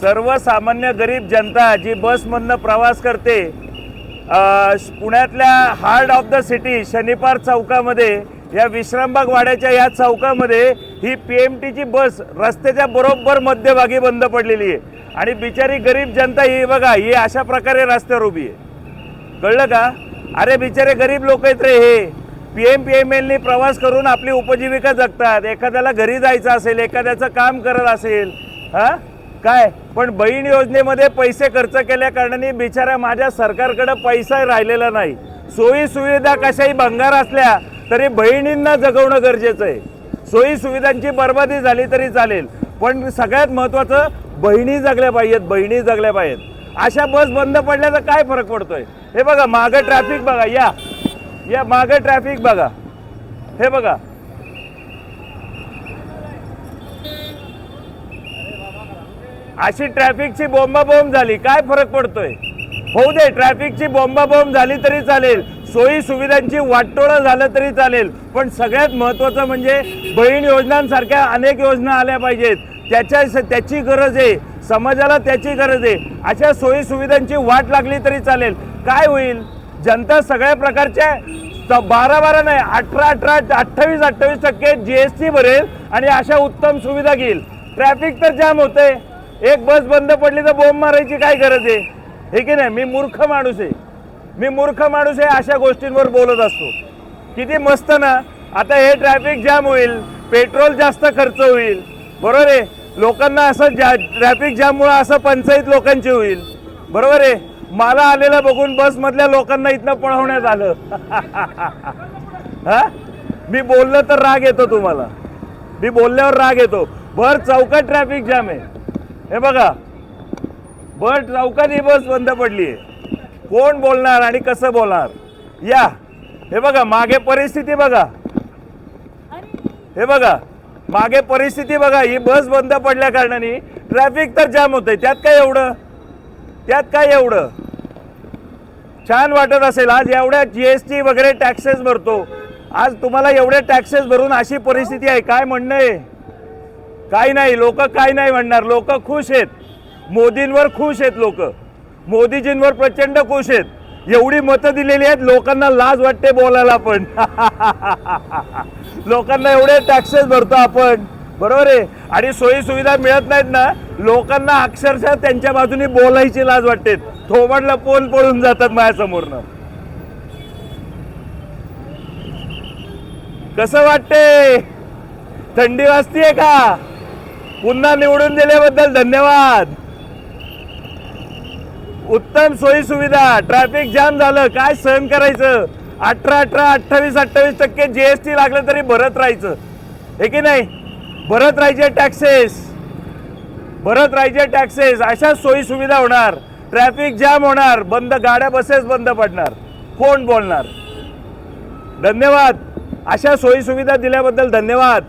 सर्वसामान्य गरीब जनता जी बसमधनं प्रवास करते पुण्यातल्या heart of the city Shanipar चौकामध्ये या विश्रामबाग वाड्याच्या या चौकामध्ये ही पी एम टीची बस रस्त्याच्या बरोबर मध्यभागी बंद पडलेली आहे. आणि बिचारी गरीब जनता ही बघा ही अशा प्रकारे रस्त्यावर उभी आहे. कळलं का? अरे बिचारे गरीब लोक आहेत रे हे. पी एम पी एम एलनी प्रवास करून आपली उपजीविका जगतात. एखाद्याला घरी जायचं असेल एखाद्याचं काम करत असेल हा? काय? पण बहीण योजनेमध्ये पैसे खर्च केल्या कारणाने बिचाऱ्या माझ्या सरकारकडे पैसा राहिलेला नाही. सोयी सुविधा कशाही भंगार असल्या तरी बहिणींना जगवणं गरजेचं आहे. सोयी सुविधांची बर्बादी झाली तरी चालेल पण सगळ्यात महत्त्वाचं बहिणी जगल्या पाहिजेत बहिणी जगल्या पाहिजेत. अशा बस बंद पडल्याचा काय फरक पडतोय? हे बघा मागं ट्रॅफिक बघा या. या मागं ट्रॅफिक बघा. हे बघा. अशी ट्रॅफिकची बोंबाबोंब झाली. काय फरक पडतोय? होऊ दे ट्रॅफिकची बोंबाबोंब झाली तरी चालेल. सोयी सुविधांची वाटतोळं झालं तरी चालेल. पण सगळ्यात महत्त्वाचं म्हणजे बहीण योजनांसारख्या अनेक योजना आल्या पाहिजेत. त्याच्या त्याची गरज आहे. समाजाला त्याची गरज आहे. अशा सोयी सुविधांची वाट लागली तरी चालेल. काय होईल? जनता सगळ्या प्रकारच्या स- बारा बारा नाही अठरा अठरा अठ्ठावीस अठ्ठावीस टक्के जी एस टी भरेल आणि अशा उत्तम सुविधा घेईल. ट्रॅफिक तर जाम होते एक बस बंद पडली तर बोंब मारायची काय गरज आहे? हे की नाही? मी मूर्ख माणूस आहे. मी मूर्ख माणूस आहे अशा गोष्टींवर बोलत असतो. किती मस्त ना? आता हे ट्रॅफिक जाम होईल. पेट्रोल जास्त खर्च होईल. बरोबर आहे? लोकांना असं जा ट्रॅफिक जाममुळं असं पंचायत लोकांची होईल. बरोबर आहे? मला आलेलं बघून बसमधल्या लोकांना इथनं पळवण्यात आलं. हा? मी बोललं तर राग येतो तुम्हाला. मी बोलल्यावर राग येतो. भर चौकात ट्रॅफिक जाम आहे. हे बघा. बट चौकात बस बंद पडली. आहे कोण बोलणार आणि कसं बोलणार? या. हे बघा मागे परिस्थिती बघा. हे बघा मागे परिस्थिती बघा. ही बस बंद पडल्या कारणाने ट्रॅफिक तर जाम होतंय. त्यात काय एवढं? त्यात काय एवढं? छान वाटत असेल. आज एवढ्या जी एस टी वगैरे टॅक्सेस भरतो. आज तुम्हाला एवढे टॅक्सेस भरून अशी परिस्थिती आहे. काय म्हणणं आहे? काही नाही लोक काय नाही म्हणणार. लोक खुश आहेत. मोदींवर खुश आहेत लोक. मोदीजींवर प्रचंड खुश आहेत. एवढी मतं दिलेली आहेत लोकांना लाज वाटते बोलायला पण. लोकांना एवढे टॅक्सेस भरतो आपण. बरोबर आहे? आणि सोयीसुविधा मिळत नाहीत ना लोकांना अक्षरशः त्यांच्या बाजूने बोलायची लाज वाटते. थोबडला पोल पळून जातात माझ्यासमोरनं. कसं वाटते? थंडी वाजतीये का? पुन्हा निवडून दिल्याबद्दल धन्यवाद. उत्तम सोयी सुविधा ट्रॅफिक जाम झालं काय सहन करायचं? अठरा अठरा अठ्ठावीस अठ्ठावीस टक्के जी एस टी लागलं तरी भरत राहायचं. हे की नाही? भरत राहायचे टॅक्सेस भरत राहायचे टॅक्सेस अशा सोयी सुविधा होणार. ट्रॅफिक जाम होणार. बंद गाड्या बसेस बंद पडणार. कोण बोलणार? धन्यवाद. अशा सोयी सुविधा दिल्याबद्दल धन्यवाद.